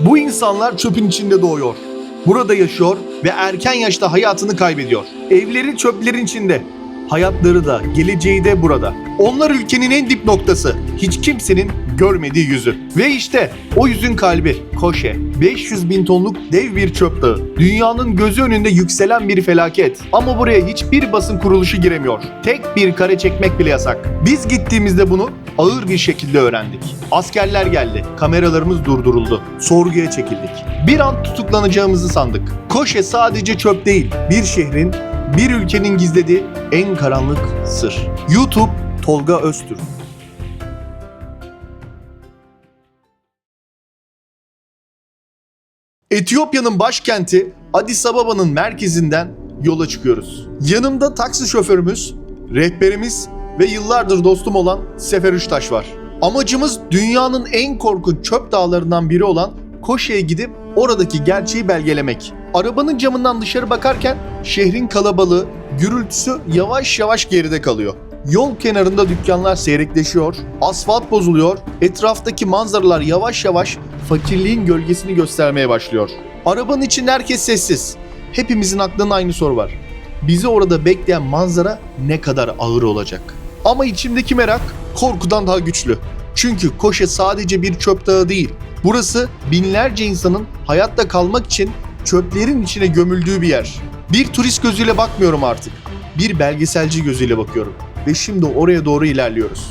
Bu insanlar çöpün içinde doğuyor. Burada yaşıyor ve erken yaşta hayatını kaybediyor. Evleri çöplerin içinde. Hayatları da, geleceği de burada. Onlar ülkenin en dip noktası. Hiç kimsenin görmediği yüzü. Ve işte o yüzün kalbi Koşe. 500 bin tonluk dev bir çöp dağı. Dünyanın gözü önünde yükselen bir felaket. Ama buraya hiçbir basın kuruluşu giremiyor. Tek bir kare çekmek bile yasak. Biz gittiğimizde bunu ağır bir şekilde öğrendik. Askerler geldi. Kameralarımız durduruldu. Sorguya çekildik. Bir an tutuklanacağımızı sandık. Koşe sadece çöp değil. Bir şehrin, bir ülkenin gizlediği en karanlık sır. YouTube Tolga Öztürk. Etiyopya'nın başkenti Addis Ababa'nın merkezinden yola çıkıyoruz. Yanımda taksi şoförümüz, rehberimiz ve yıllardır dostum olan Sefer Üçtaş var. Amacımız dünyanın en korkunç çöp dağlarından biri olan Koşe'ye gidip oradaki gerçeği belgelemek. Arabanın camından dışarı bakarken şehrin kalabalığı, gürültüsü yavaş yavaş geride kalıyor. Yol kenarında dükkanlar seyrekleşiyor, asfalt bozuluyor, etraftaki manzaralar yavaş yavaş fakirliğin gölgesini göstermeye başlıyor. Arabanın içinde herkes sessiz. Hepimizin aklında aynı soru var. Bizi orada bekleyen manzara ne kadar ağır olacak? Ama içimdeki merak korkudan daha güçlü. Çünkü Koşe sadece bir çöp dağı değil. Burası binlerce insanın hayatta kalmak için çöplerin içine gömüldüğü bir yer. Bir turist gözüyle bakmıyorum artık. Bir belgeselci gözüyle bakıyorum. Ve şimdi oraya doğru ilerliyoruz.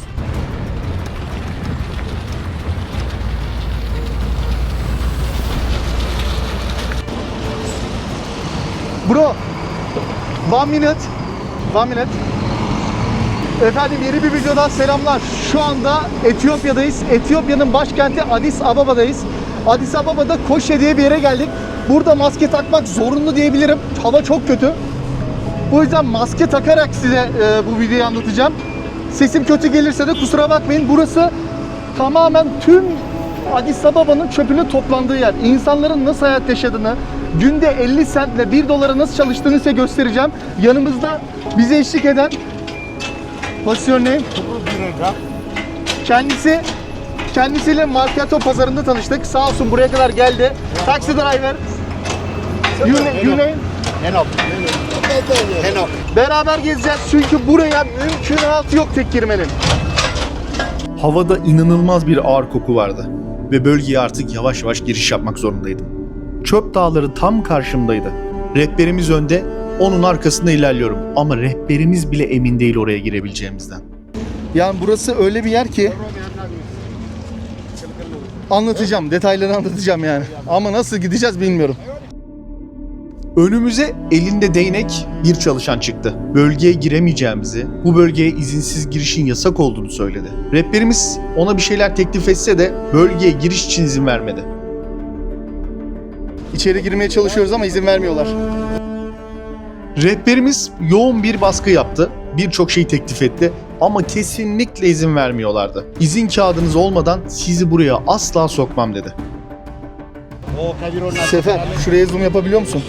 Bro, one minute, one minute. Efendim yeni bir videodan selamlar. Şu anda Etiyopya'dayız. Etiyopya'nın başkenti Addis Ababa'dayız. Addis Ababa'da Koşe diye bir yere geldik. Burada maske takmak zorunlu diyebilirim. Hava çok kötü. Bu yüzden maske takarak size e, bu videoyu anlatacağım. Sesim kötü gelirse de kusura bakmayın. Burası tamamen tüm Addis Ababa'nın çöpünün toplandığı yer. İnsanların nasıl hayat yaşadığını, günde 50 centle 1 dolara nasıl çalıştığını size göstereceğim. Yanımızda bize eşlik eden What's your name? Kendisi kendisiyle Marketo pazarında tanıştık. Sağ olsun buraya kadar geldi. Taksi driver. You, na- you name? Henok. Henok. Beraber gezeceğiz çünkü buraya mümkünatı yok tek girmenin. Havada inanılmaz bir ağır koku vardı ve bölgeye artık yavaş yavaş giriş yapmak zorundaydım. Çöp dağları tam karşımdaydı. Rehberimiz önde, onun arkasında ilerliyorum ama rehberimiz bile emin değil oraya girebileceğimizden. Yani burası öyle bir yer ki anlatacağım, detayları anlatacağım yani. Ama nasıl gideceğiz bilmiyorum. Önümüze elinde değnek bir çalışan çıktı. Bölgeye giremeyeceğimizi, bu bölgeye izinsiz girişin yasak olduğunu söyledi. Rehberimiz ona bir şeyler teklif etse de bölgeye giriş için izin vermedi. İçeri girmeye çalışıyoruz ama izin vermiyorlar. Rehberimiz yoğun bir baskı yaptı. Birçok şey teklif etti ama kesinlikle izin vermiyorlardı. İzin kağıdınız olmadan sizi buraya asla sokmam dedi. Sefer, şuraya zoom yapabiliyor musun?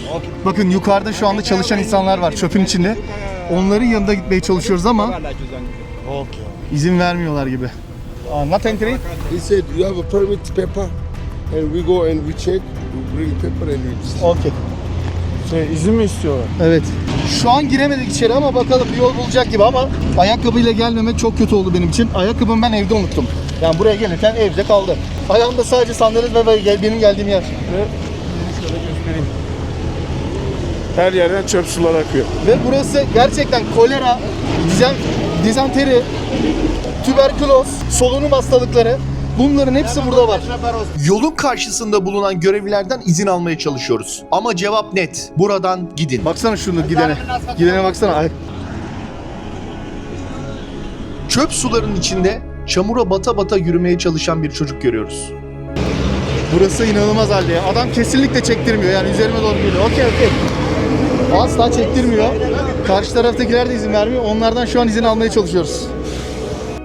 Bakın yukarıda şu anda çalışan insanlar var çöpün içinde. Onların yanında gitmeye çalışıyoruz ama izin vermiyorlar gibi. Uh, not entry. He said you have a permit paper, and we go and we check. We bring paper and we. Okay. Şey, izin mi istiyorlar? Evet. Şu an giremedik içeri ama bakalım bir yol bulacak gibi ama ayakkabıyla gelmemek çok kötü oldu benim için. Ayakkabımı ben evde unuttum. Yani buraya gelirken evde kaldı. Ayağımda sadece sandalet ve benim geldiğim yer. Ve şöyle göstereyim. Her yerden çöp sular akıyor. Ve burası gerçekten kolera, dizen, dizanteri, tüberküloz, solunum hastalıkları bunların hepsi burada var. Yolun karşısında bulunan görevlilerden izin almaya çalışıyoruz. Ama cevap net. Buradan gidin. Baksana şunu gidene. Gidene baksana. Ay. Çöp suların içinde çamura bata bata yürümeye çalışan bir çocuk görüyoruz. Burası inanılmaz halde ya. Adam kesinlikle çektirmiyor yani üzerime doğru geliyor. Okey okey. Asla çektirmiyor. Karşı taraftakiler de izin vermiyor. Onlardan şu an izin almaya çalışıyoruz.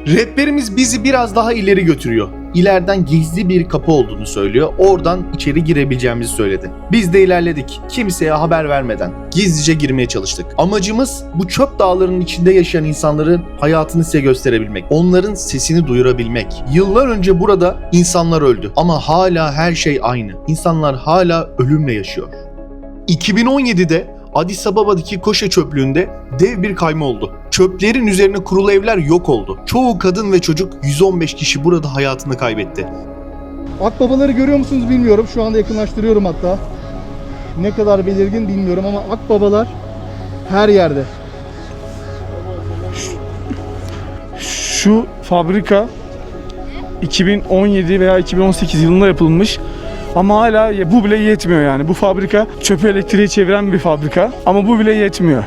Rehberimiz bizi biraz daha ileri götürüyor. İleriden gizli bir kapı olduğunu söylüyor. Oradan içeri girebileceğimizi söyledi. Biz de ilerledik. Kimseye haber vermeden gizlice girmeye çalıştık. Amacımız bu çöp dağlarının içinde yaşayan insanların hayatını size gösterebilmek. Onların sesini duyurabilmek. Yıllar önce burada insanlar öldü ama hala her şey aynı. İnsanlar hala ölümle yaşıyor. 2017'de Addis Ababa'daki Koşe çöplüğünde dev bir kayma oldu. Çöplerin üzerine kurulu evler yok oldu. Çoğu kadın ve çocuk 115 kişi burada hayatını kaybetti. Akbabaları görüyor musunuz bilmiyorum. Şu anda yakınlaştırıyorum hatta. Ne kadar belirgin bilmiyorum ama akbabalar her yerde. Şu fabrika 2017 veya 2018 yılında yapılmış. Ama hala bu bile yetmiyor yani. Bu fabrika çöpü elektriğe çeviren bir fabrika. Ama bu bile yetmiyor.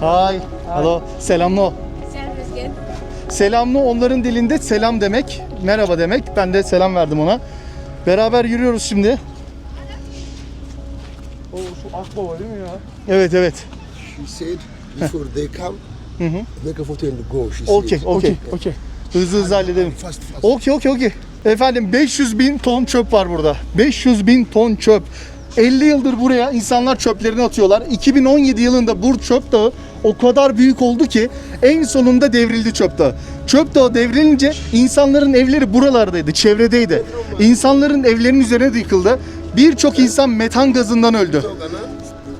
Hay. Hello. Selamno. Selamno onların dilinde selam demek, merhaba demek. Ben de selam verdim ona. Beraber yürüyoruz şimdi. O şu akbaba değil mi ya? Evet evet. She said before they come, Hı hı. make a photo and go. She Okey, said. okey. Okey. Hızlı hızlı halledelim. Fast, fast. Okey okey okey. Efendim 500 bin ton çöp var burada. 500 bin ton çöp. 50 yıldır buraya insanlar çöplerini atıyorlar. 2017 yılında bu çöp dağı o kadar büyük oldu ki en sonunda devrildi çöp dağı. Çöp dağı devrilince insanların evleri buralardaydı, çevredeydi. İnsanların evlerinin üzerine de yıkıldı. Birçok insan metan gazından öldü.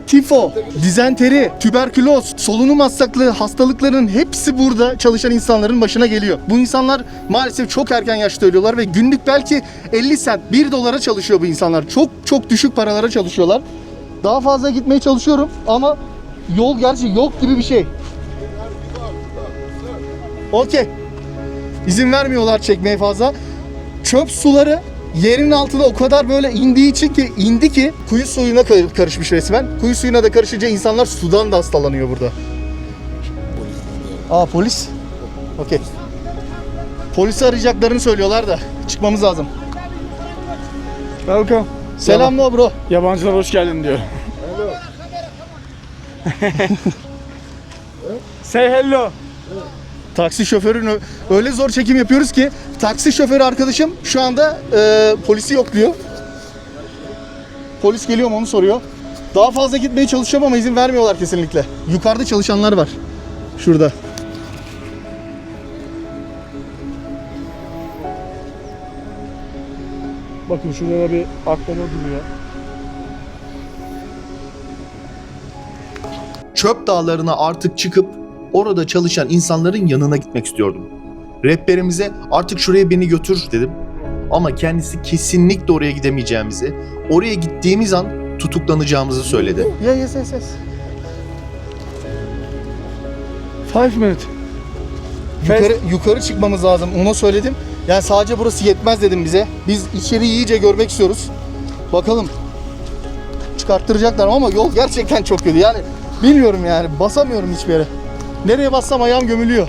Tifo, dizenteri, tüberküloz, solunum hastalıkları, hastalıkların hepsi burada çalışan insanların başına geliyor. Bu insanlar maalesef çok erken yaşta ölüyorlar ve günlük belki 50 sent, 1 dolara çalışıyor bu insanlar. Çok çok düşük paralara çalışıyorlar. Daha fazla gitmeye çalışıyorum ama yol gerçi yok gibi bir şey. Okey. İzin vermiyorlar çekmeye fazla. Çöp suları yerin altına o kadar böyle indiği için ki indi ki kuyu suyuna kar- karışmış resmen. Kuyu suyuna da karışınca insanlar sudan da hastalanıyor burada. Aa polis. Okey. Polisi arayacaklarını söylüyorlar da çıkmamız lazım. Welcome. Selam bro. Yabancılar hoş geldin diyor. Say hello. Taksi şoförünü öyle zor çekim yapıyoruz ki taksi şoförü arkadaşım şu anda e, polisi yok diyor. Polis geliyor mu onu soruyor. Daha fazla gitmeye çalışıyorum ama izin vermiyorlar kesinlikle. Yukarıda çalışanlar var. Şurada. Bakın şurada da bir akbaba duruyor. Çöp dağlarına artık çıkıp orada çalışan insanların yanına gitmek istiyordum. Rehberimize artık şuraya beni götür dedim. Ama kendisi kesinlikle oraya gidemeyeceğimizi, oraya gittiğimiz an tutuklanacağımızı söyledi. Ya yes yes yes. Five minute. Yukarı, yukarı çıkmamız lazım. Ona söyledim. Yani sadece burası yetmez dedim bize. Biz içeri iyice görmek istiyoruz. Bakalım. Çıkarttıracaklar ama yol gerçekten çok kötü. Yani bilmiyorum yani. Basamıyorum hiçbir yere. Nereye bassam ayağım gömülüyor.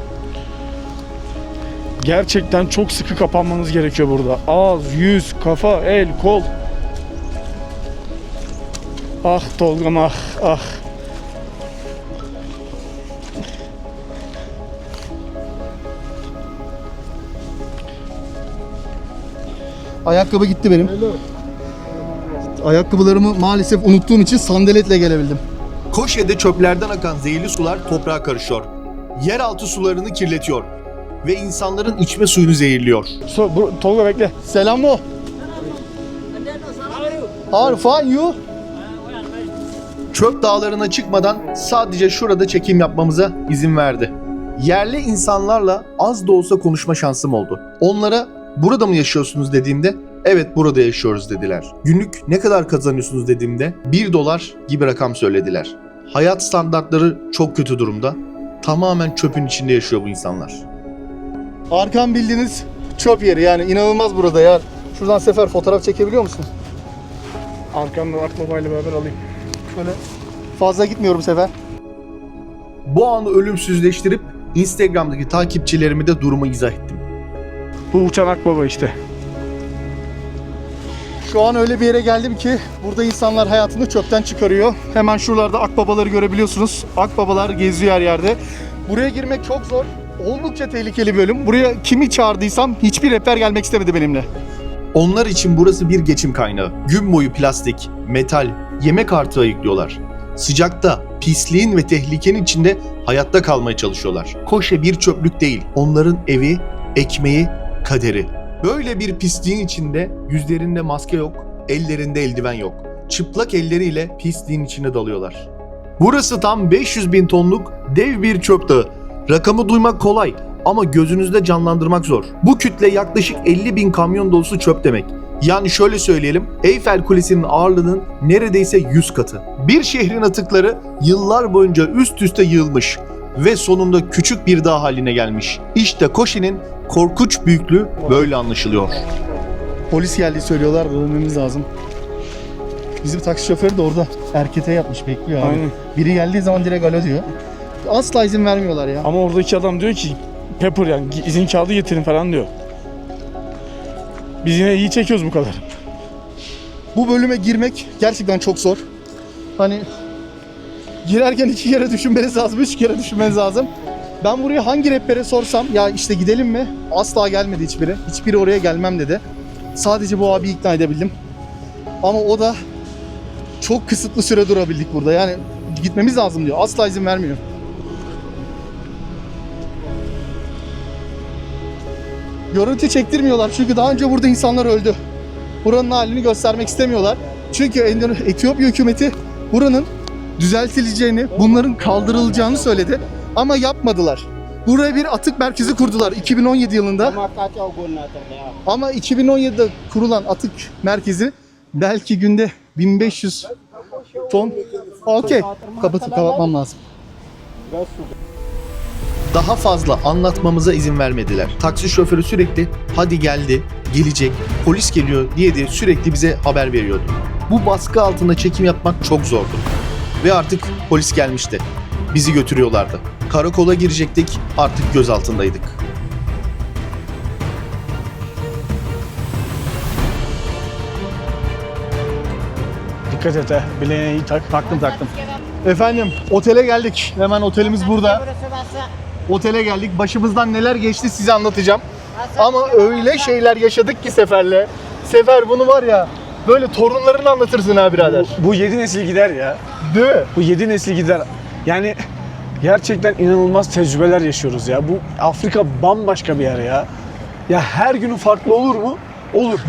Gerçekten çok sıkı kapanmanız gerekiyor burada. Ağız, yüz, kafa, el, kol. Ah Tolga'm ah ah. Ayakkabı gitti benim. Ayakkabılarımı maalesef unuttuğum için sandaletle gelebildim. Koşe'de çöplerden akan zehirli sular toprağa karışıyor. Yeraltı sularını kirletiyor ve insanların içme suyunu zehirliyor. So, bu, Tolga bekle. Selam o. How? Fine you? Çöp dağlarına çıkmadan sadece şurada çekim yapmamıza izin verdi. Yerli insanlarla az da olsa konuşma şansım oldu. Onlara burada mı yaşıyorsunuz dediğimde evet burada yaşıyoruz dediler. Günlük ne kadar kazanıyorsunuz dediğimde 1 dolar gibi rakam söylediler. Hayat standartları çok kötü durumda. Tamamen çöpün içinde yaşıyor bu insanlar. Arkam bildiğiniz çöp yeri yani inanılmaz burada ya. Şuradan sefer fotoğraf çekebiliyor musun? Arkamda akbabayla beraber alayım. Şöyle fazla gitmiyorum sefer. Bu anı ölümsüzleştirip Instagram'daki takipçilerime de durumu izah ettim. Bu uçan akbaba işte. Şu an öyle bir yere geldim ki burada insanlar hayatını çöpten çıkarıyor. Hemen şuralarda akbabaları görebiliyorsunuz. Akbabalar geziyor her yerde. Buraya girmek çok zor. Oldukça tehlikeli bölüm. Buraya kimi çağırdıysam hiçbir rehber gelmek istemedi benimle. Onlar için burası bir geçim kaynağı. Gün boyu plastik, metal, yemek artığı ayıklıyorlar. Sıcakta, pisliğin ve tehlikenin içinde hayatta kalmaya çalışıyorlar. Koşe bir çöplük değil. Onların evi, ekmeği, kaderi. Böyle bir pisliğin içinde yüzlerinde maske yok, ellerinde eldiven yok. Çıplak elleriyle pisliğin içine dalıyorlar. Burası tam 500 bin tonluk dev bir çöp dağı. Rakamı duymak kolay ama gözünüzde canlandırmak zor. Bu kütle yaklaşık 50 bin kamyon dolusu çöp demek. Yani şöyle söyleyelim, Eyfel Kulesi'nin ağırlığının neredeyse 100 katı. Bir şehrin atıkları yıllar boyunca üst üste yığılmış ve sonunda küçük bir dağ haline gelmiş. İşte Koşi'nin korkunç büyüklüğü böyle anlaşılıyor. Polis geldiği söylüyorlar dönmemiz lazım. Bizim taksi şoförü de orada erkete yapmış bekliyor abi. Aynen. Biri geldiği zaman direkt alo diyor. Asla izin vermiyorlar ya. Ama oradaki adam diyor ki Pepper yani izin kağıdı getirin falan diyor. Biz yine iyi çekiyoruz bu kadar. Bu bölüme girmek gerçekten çok zor. Hani girerken iki kere düşünmeniz lazım, üç kere düşünmeniz lazım. Ben buraya hangi rehbere sorsam ya işte gidelim mi? Asla gelmedi hiçbiri. Hiçbiri oraya gelmem dedi. Sadece bu abi ikna edebildim. Ama o da çok kısıtlı süre durabildik burada. Yani gitmemiz lazım diyor. Asla izin vermiyor. Görüntü çektirmiyorlar çünkü daha önce burada insanlar öldü. Buranın halini göstermek istemiyorlar. Çünkü Etiyopya hükümeti buranın düzeltileceğini, bunların kaldırılacağını söyledi. Ama yapmadılar. Buraya bir atık merkezi kurdular 2017 yılında. Ama 2017'de kurulan atık merkezi belki günde 1500 ton. Okey. Kapatıp kapatmam lazım. Daha fazla anlatmamıza izin vermediler. Taksi şoförü sürekli hadi geldi, gelecek, polis geliyor diye de sürekli bize haber veriyordu. Bu baskı altında çekim yapmak çok zordu. Ve artık polis gelmişti. Bizi götürüyorlardı. Karakola girecektik, artık gözaltındaydık. Dikkat et he. Bileğine iyi tak. Taktım taktım. Efendim otele geldik. Hemen otelimiz burada. Otele geldik. Başımızdan neler geçti size anlatacağım. Ama öyle şeyler yaşadık ki Sefer'le. Sefer bunu var ya böyle torunlarını anlatırsın ha birader. Bu yedi nesil gider ya. Değil mi? Bu yedi nesil gider. Yani gerçekten inanılmaz tecrübeler yaşıyoruz ya. Bu Afrika bambaşka bir yer ya. Ya her günü farklı olur mu? Olur.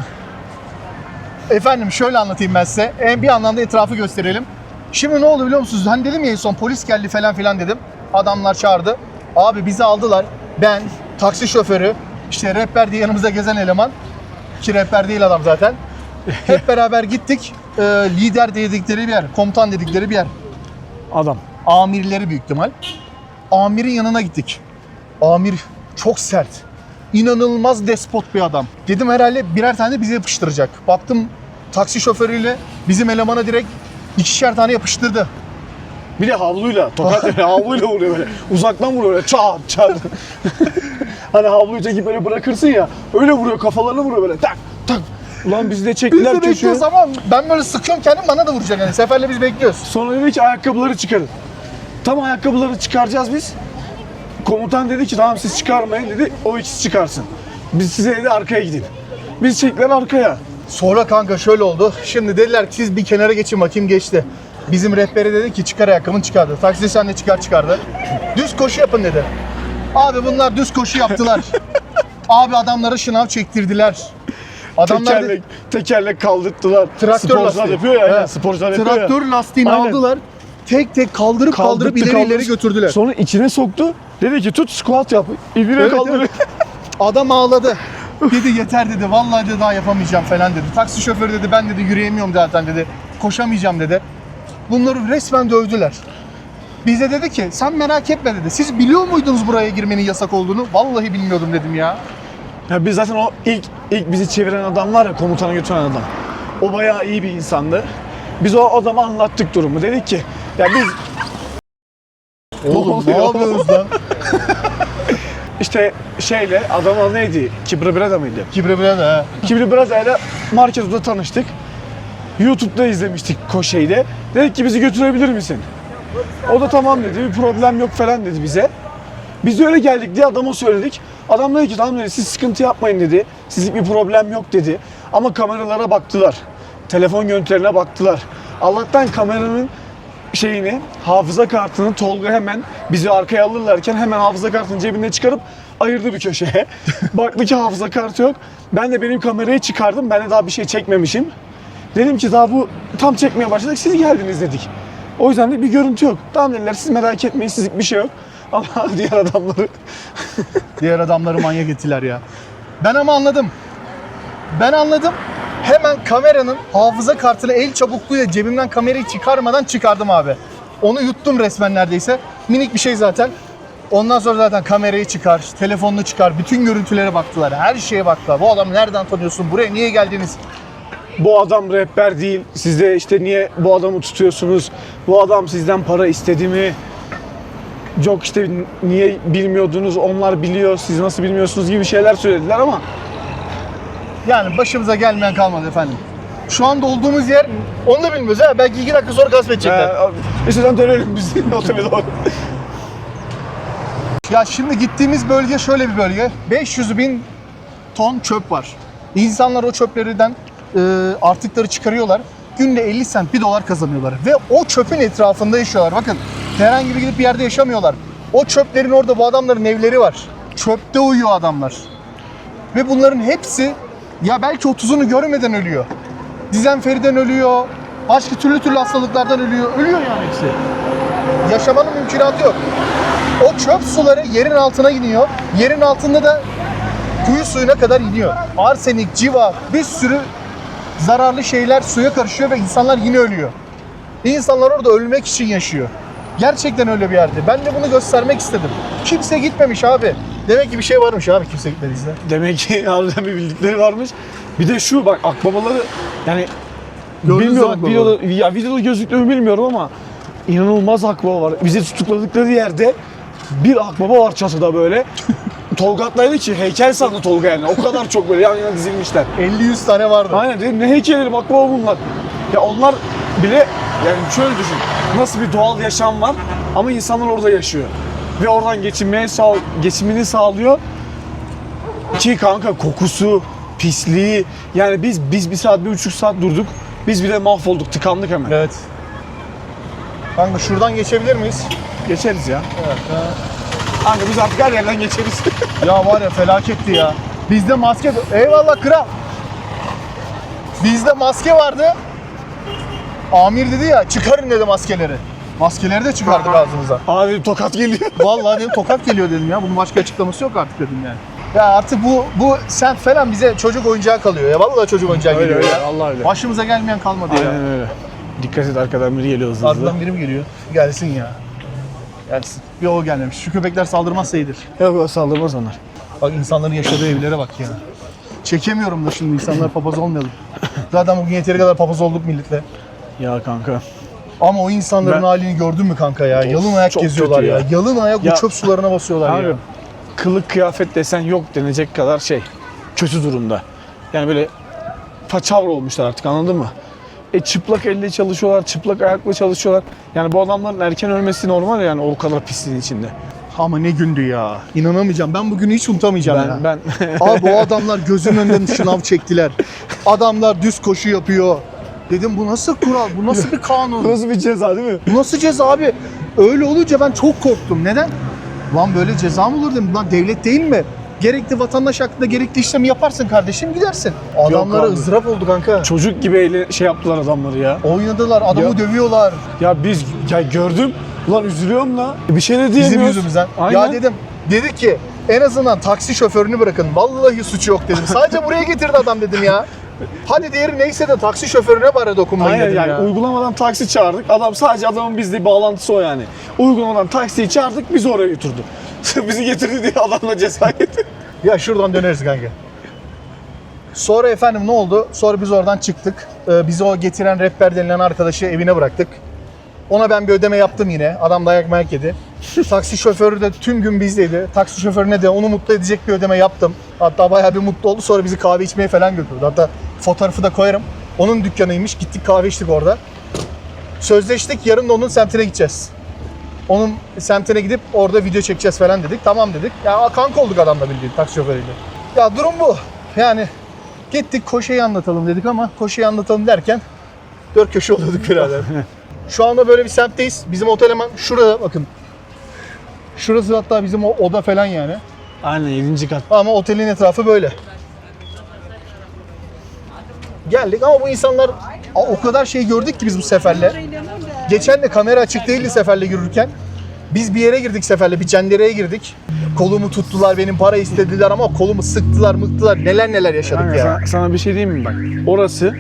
Efendim şöyle anlatayım ben size. En bir anlamda etrafı gösterelim. Şimdi ne oldu biliyor musunuz? Hani dedim ya en son polis geldi falan filan dedim. Adamlar çağırdı. Abi bizi aldılar. Ben, taksi şoförü, işte rehber diye yanımızda gezen eleman. Ki rehber değil adam zaten. Hep beraber gittik. Ee, lider dedikleri bir yer, komutan dedikleri bir yer. Adam. Amirleri büyük ihtimal. Amirin yanına gittik. Amir çok sert. İnanılmaz despot bir adam. Dedim herhalde birer tane de bize yapıştıracak. Baktım taksi şoförüyle bizim elemana direkt ikişer tane yapıştırdı. Bir de havluyla, tokat havluyla vuruyor böyle. Uzaktan vuruyor böyle çat çat. hani havluyu çekip böyle bırakırsın ya. Öyle vuruyor kafalarına vuruyor böyle tak tak. Ulan bizi de Biz çektiler de köşeye. bekliyoruz ama ben böyle sıkıyorum kendim bana da vuracak yani. Seferle biz bekliyoruz. Sonra dedi ki ayakkabıları çıkarın. Tam ayakkabıları çıkaracağız biz. Komutan dedi ki tamam siz çıkarmayın dedi. O ikisi çıkarsın. Biz size dedi arkaya gidin. Biz çektiler arkaya. Sonra kanka şöyle oldu. Şimdi dediler ki siz bir kenara geçin bakayım geçti. Bizim rehbere dedi ki çıkar ayakkabını çıkardı. Taksi sen de çıkar çıkardı. Düz koşu yapın dedi. Abi bunlar düz koşu yaptılar. Abi adamlara şınav çektirdiler. Adamlar de- tekerlek, tekerlek kaldırttılar. Traktör Sporcular lastiği. yapıyor ya. aynen, He. Sporcular yapıyor ya. traktör lastiğini Aynen. aldılar. Tek tek kaldırıp kaldırıp Kaldırdı, ileri ileri götürdüler. Sonra içine soktu. Dedi ki tut squat yap. İvire Evet, kaldır. evet. Adam ağladı. Dedi yeter dedi. Vallahi dedi daha yapamayacağım falan dedi. Taksi şoförü dedi ben dedi yürüyemiyorum zaten dedi. Koşamayacağım dedi. Bunları resmen dövdüler. Bize dedi ki sen merak etme dedi. Siz biliyor muydunuz buraya girmenin yasak olduğunu? Vallahi bilmiyordum dedim ya. Ya biz zaten o ilk ilk bizi çeviren adam var ya komutana götüren adam. O bayağı iyi bir insandı. Biz o adama anlattık durumu. Dedik ki ya biz Oğlum ne yapıyorsunuz lan? işte şeyle adam adı neydi? Kibra Brada mıydı? Kibre bre de ha. Kibra Brada ile markette tanıştık. YouTube'da izlemiştik Koşe'yi Dedik ki bizi götürebilir misin? O da tamam dedi. Bir problem yok falan dedi bize. Biz de öyle geldik diye adama söyledik. Adam dedi ki tamam dedi siz sıkıntı yapmayın dedi. Sizlik bir problem yok dedi. Ama kameralara baktılar. Telefon görüntülerine baktılar. Allah'tan kameranın şeyini, hafıza kartını Tolga hemen bizi arkaya alırlarken hemen hafıza kartını cebinde çıkarıp ayırdı bir köşeye. Baktı ki hafıza kartı yok. Ben de benim kamerayı çıkardım. Ben de daha bir şey çekmemişim. Dedim ki daha bu tam çekmeye başladık siz geldiniz dedik. O yüzden de bir görüntü yok. Tamam dediler siz merak etmeyin sizlik bir şey yok. Ama diğer adamları Diğer adamları manyak ettiler ya. Ben ama anladım. Ben anladım. Hemen kameranın hafıza kartını el çabukluğuyla cebimden kamerayı çıkarmadan çıkardım abi. Onu yuttum resmen neredeyse. Minik bir şey zaten. Ondan sonra zaten kamerayı çıkar, telefonunu çıkar, bütün görüntülere baktılar. Her şeye baktılar. Bu adamı nereden tanıyorsun? Buraya niye geldiniz? bu adam rehber değil. Siz de işte niye bu adamı tutuyorsunuz? Bu adam sizden para istedi mi? Yok işte niye bilmiyordunuz? Onlar biliyor. Siz nasıl bilmiyorsunuz gibi şeyler söylediler ama Yani başımıza gelmeyen kalmadı efendim. Şu anda olduğumuz yer onu da bilmiyoruz ha. Belki iki dakika sonra gasp edecekler. İstersen dönelim biz otele doğru. Ya şimdi gittiğimiz bölge şöyle bir bölge. 500 bin ton çöp var. İnsanlar o çöplerden e, artıkları çıkarıyorlar. Günde 50 sent 1 dolar kazanıyorlar. Ve o çöpün etrafında yaşıyorlar. Bakın herhangi bir gidip bir yerde yaşamıyorlar. O çöplerin orada bu adamların evleri var. Çöpte uyuyor adamlar. Ve bunların hepsi ya belki 30'unu görmeden ölüyor. Dizenferiden ölüyor. Başka türlü türlü hastalıklardan ölüyor. Ölüyor yani hepsi. Yaşamanın mümkünatı yok. O çöp suları yerin altına iniyor. Yerin altında da kuyu suyuna kadar iniyor. Arsenik, civa, bir sürü zararlı şeyler suya karışıyor ve insanlar yine ölüyor. İnsanlar orada ölmek için yaşıyor. Gerçekten öyle bir yerde. Ben de bunu göstermek istedim. Kimse gitmemiş abi. Demek ki bir şey varmış abi kimse gitmediyse. Demek ki harbiden bir bildikleri varmış. Bir de şu bak akbabaları yani Gördünüz bilmiyorum akbaba? videoda, ya videoda gözüktü mü bilmiyorum ama inanılmaz akbaba var. Bizi tutukladıkları yerde bir akbaba var çatıda böyle. Tolga atlaydı ki heykel sandı Tolga yani. O kadar çok böyle yan yana dizilmişler. 50-100 tane vardı. Aynen dedim ne heykelleri bak baba bunlar. Ya onlar bile yani şöyle düşün. Nasıl bir doğal yaşam var ama insanlar orada yaşıyor. Ve oradan geçinmeye sağ, geçimini sağlıyor. Ki kanka kokusu, pisliği yani biz biz bir saat bir buçuk saat durduk. Biz bile mahvolduk tıkandık hemen. Evet. Kanka şuradan geçebilir miyiz? Geçeriz ya. Kanka biz artık her yerden geçeriz. Ya var ya felaketti ya. Bizde maske... Eyvallah kral. Bizde maske vardı. Amir dedi ya çıkarın dedi maskeleri. Maskeleri de çıkardık ağzımıza. Abi tokat geliyor. Vallahi dedim tokat geliyor dedim ya. Bunun başka açıklaması yok artık dedim yani. Ya artık bu bu sen falan bize çocuk oyuncağı kalıyor ya. Vallahi çocuk oyuncağı Öyle geliyor öyle ya. Allah öyle. Başımıza gelmeyen kalmadı ya. Aynen öyle. Dikkat et arkadan biri geliyor hızlı hızlı. Arkadan biri mi geliyor? Gelsin ya. Gelsin. Bir o gelmemiş. Şu köpekler saldırmazsa iyidir. Yok yok saldırmaz onlar. Bak insanların yaşadığı evlere bak ya. Çekemiyorum da şimdi insanlar papaz olmayalım. Zaten bugün yeteri kadar papaz olduk milletle. Ya kanka. Ama o insanların Ben- halini gördün mü kanka ya? Yalın ayak çok geziyorlar kötü ya. ya. Yalın ayak Ya- bu çöp sularına basıyorlar Abi ya. kılık kıyafet desen yok denecek kadar şey kötü durumda. Yani böyle paçavra olmuşlar artık anladın mı? E çıplak elle çalışıyorlar, çıplak ayakla çalışıyorlar. Yani bu adamların erken ölmesi normal yani o kadar pisliğin içinde. Ama ne gündü ya. İnanamayacağım. Ben bugünü hiç unutamayacağım ya. Ben ben Abi o adamlar gözümün önünden şınav çektiler. Adamlar düz koşu yapıyor. Dedim bu nasıl kural? Bu nasıl bir kanun? nasıl bir ceza değil mi? Bu nasıl ceza abi? Öyle olunca ben çok korktum. Neden? Lan böyle ceza mı olur dedim. Lan devlet değil mi? Gerekli vatandaş hakkında gerekli işlemi yaparsın kardeşim gidersin. Adamlara abi. ızdırap oldu kanka. Çocuk gibi eyle şey yaptılar adamları ya. Oynadılar, adamı Ya- dövüyorlar. Ya biz ya gördüm. Ulan üzülüyorum la. Bir şey de Bizim diyemiyoruz. yüzümüzden. Aynen. Ya dedim, dedi ki en azından taksi şoförünü bırakın. Vallahi suçu yok dedim. Sadece buraya getirdi adam dedim ya. Hadi diğeri neyse de taksi şoförüne bari dokunmayın Aynen dedim yani ya. uygulamadan taksi çağırdık. Adam sadece adamın bizle bağlantısı o yani. Uygulamadan taksiyi çağırdık bizi oraya götürdü. bizi getirdi diye adamla ceza yedi. Ya şuradan döneriz kanka. Sonra efendim ne oldu? Sonra biz oradan çıktık. Ee, bizi o getiren rehber denilen arkadaşı evine bıraktık. Ona ben bir ödeme yaptım yine. Adam dayak mayak yedi. Taksi şoförü de tüm gün bizdeydi. Taksi şoförüne de onu mutlu edecek bir ödeme yaptım. Hatta bayağı bir mutlu oldu. Sonra bizi kahve içmeye falan götürdü. Hatta fotoğrafı da koyarım. Onun dükkanıymış. Gittik kahve içtik orada. Sözleştik. Yarın da onun semtine gideceğiz. Onun semtine gidip orada video çekeceğiz falan dedik. Tamam dedik. Ya kanka olduk adamla bildiğin taksi şoförüyle. Ya durum bu. Yani gittik koşeyi anlatalım dedik ama koşeyi anlatalım derken dört köşe oluyorduk birader. Şu anda böyle bir semtteyiz. Bizim otel hemen şurada bakın. Şurası hatta bizim o oda falan yani. Aynen 7. kat. Ama otelin etrafı böyle. Geldik ama bu insanlar o kadar şey gördük ki biz bu seferle. Geçen de kamera açık değildi seferle yürürken. Biz bir yere girdik seferle, bir cendereye girdik. Kolumu tuttular, benim para istediler ama kolumu sıktılar, mıktılar. Neler neler yaşadık Kanka, ya. sana, sana bir şey diyeyim mi bak? Orası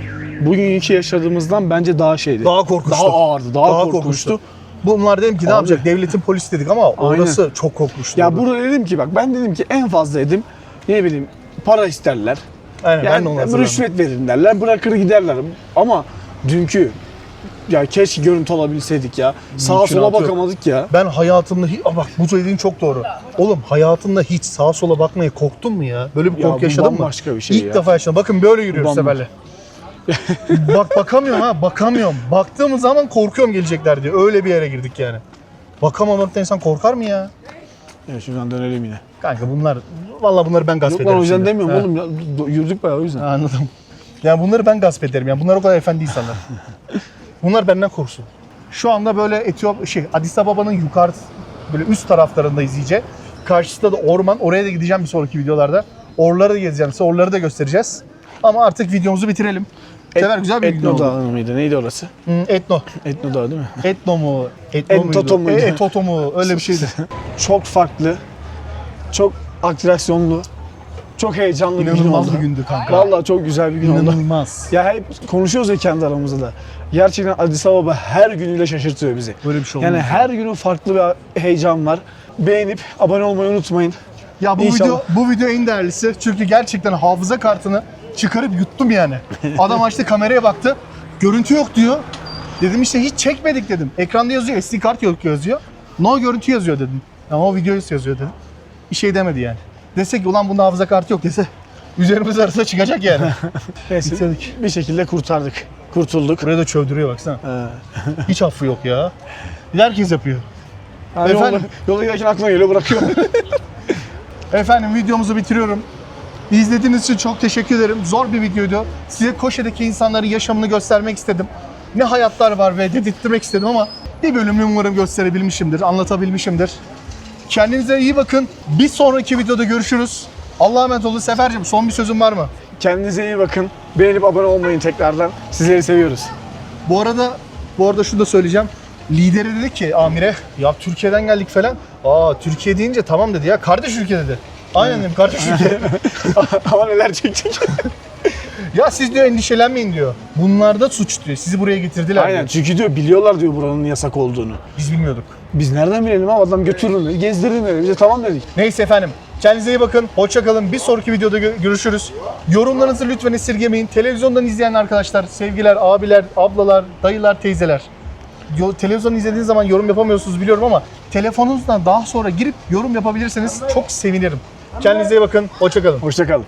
bugünkü yaşadığımızdan bence daha şeydi. Daha korkunçtu. Daha ağırdı, daha, Daha korkunçtu. korkunçtu. Bunlar dedim ki ne Abi. yapacak? Devletin polisi dedik ama orası çok korkunçtu. Ya orada. burada dedim ki bak ben dedim ki en fazla dedim ne bileyim para isterler. Aynen, ben de Yani rüşvet verin derler bırakır giderler. Ama dünkü ya keşke görüntü alabilseydik ya. Sağa sola bakamadık ya. Ben hayatımda hiç... Bak bu söylediğin çok doğru. Oğlum hayatımda hiç sağa sola bakmaya korktun mu ya? Böyle bir Ya korku bu yaşadın mı? bambaşka bir şey İlk ya. defa yaşadım. Bakın böyle yürüyoruz seferle. bak bakamıyorum ha bakamıyorum. Baktığım zaman korkuyorum gelecekler diye. Öyle bir yere girdik yani. Bakamamaktan insan korkar mı ya? Ya şuradan dönelim yine. Kanka bunlar... Vallahi bunları ben gasp Yok ederim lan o yüzden şimdi. demiyorum Ha, oğlum ya. Do- Yürüdük bayağı o yüzden. Anladım. Yani bunları ben gasp ederim. Yani bunlar o kadar efendi insanlar. bunlar benden korksun. Şu anda böyle Etiyop şey Addis Ababa'nın yukarı böyle üst taraflarındayız iyice. Karşısında da orman. Oraya da gideceğim bir sonraki videolarda. Orları da gezeceğim. Size orları da göstereceğiz. Ama artık videomuzu bitirelim. Sever güzel bir Etno oldu. Dağı mıydı? Neydi orası? Hı, etno. Etno Dağı değil mi? Etno mu? Etno Entoto muydu? muydu? E, etoto mu? Öyle bir şeydi. Çok farklı, çok atraksiyonlu, çok heyecanlı bir gün İnanılmaz oldu. bir gündü kanka. Vallahi çok güzel bir gün oldu. İnanılmaz. Ya hep konuşuyoruz ya kendi aramızda da. Gerçekten Addis Ababa her günüyle şaşırtıyor bizi. Böyle bir şey Yani olmaz. her günün farklı bir heyecan var. Beğenip abone olmayı unutmayın. Ya bu İnşallah. video bu video en değerlisi. Çünkü gerçekten hafıza kartını çıkarıp yuttum yani. Adam açtı kameraya baktı. Görüntü yok diyor. Dedim işte hiç çekmedik dedim. Ekranda yazıyor SD kart yok yazıyor. No görüntü yazıyor dedim. Ama o video yazıyor dedim. Bir şey demedi yani. Desek ulan bunda hafıza kartı yok dese üzerimiz arasında çıkacak yani. Neyse Bitirdik. bir şekilde kurtardık. Kurtulduk. Buraya da çövdürüyor baksana. Ee, Hiç affı yok ya. Herkes yapıyor. yani Efendim? Yolda, yolda giderken aklına geliyor bırakıyor. Efendim videomuzu bitiriyorum. İzlediğiniz için çok teşekkür ederim. Zor bir videoydu. Size Koşe'deki insanların yaşamını göstermek istedim. Ne hayatlar var ve dedirtmek istedim ama bir bölümünü umarım gösterebilmişimdir, anlatabilmişimdir. Kendinize iyi bakın. Bir sonraki videoda görüşürüz. Allah'a emanet olun. Sefercim son bir sözün var mı? Kendinize iyi bakın. Beğenip abone olmayın tekrardan. Sizleri seviyoruz. Bu arada bu arada şunu da söyleyeceğim. Lideri dedi ki Amir'e ya Türkiye'den geldik falan. Aa Türkiye deyince tamam dedi ya kardeş ülke dedi. Aynen dedim ülke. Ama neler çekecek. Ya siz diyor endişelenmeyin diyor. Bunlar da suç diyor. Sizi buraya getirdiler Aynen diyor. çünkü diyor biliyorlar diyor buranın yasak olduğunu. Biz bilmiyorduk. Biz nereden bilelim abi adam götürün dedi, gezdirin dedi. Biz de tamam dedik. Neyse efendim. Kendinize iyi bakın. Hoşça kalın. Bir sonraki videoda gö- görüşürüz. Yorumlarınızı lütfen esirgemeyin. Televizyondan izleyen arkadaşlar, sevgiler, abiler, ablalar, dayılar, teyzeler. Yo, televizyon izlediğiniz zaman yorum yapamıyorsunuz biliyorum ama telefonunuzdan daha sonra girip yorum yapabilirseniz çok sevinirim. Kendinize iyi bakın. Hoşça kalın. Hoşçakalın.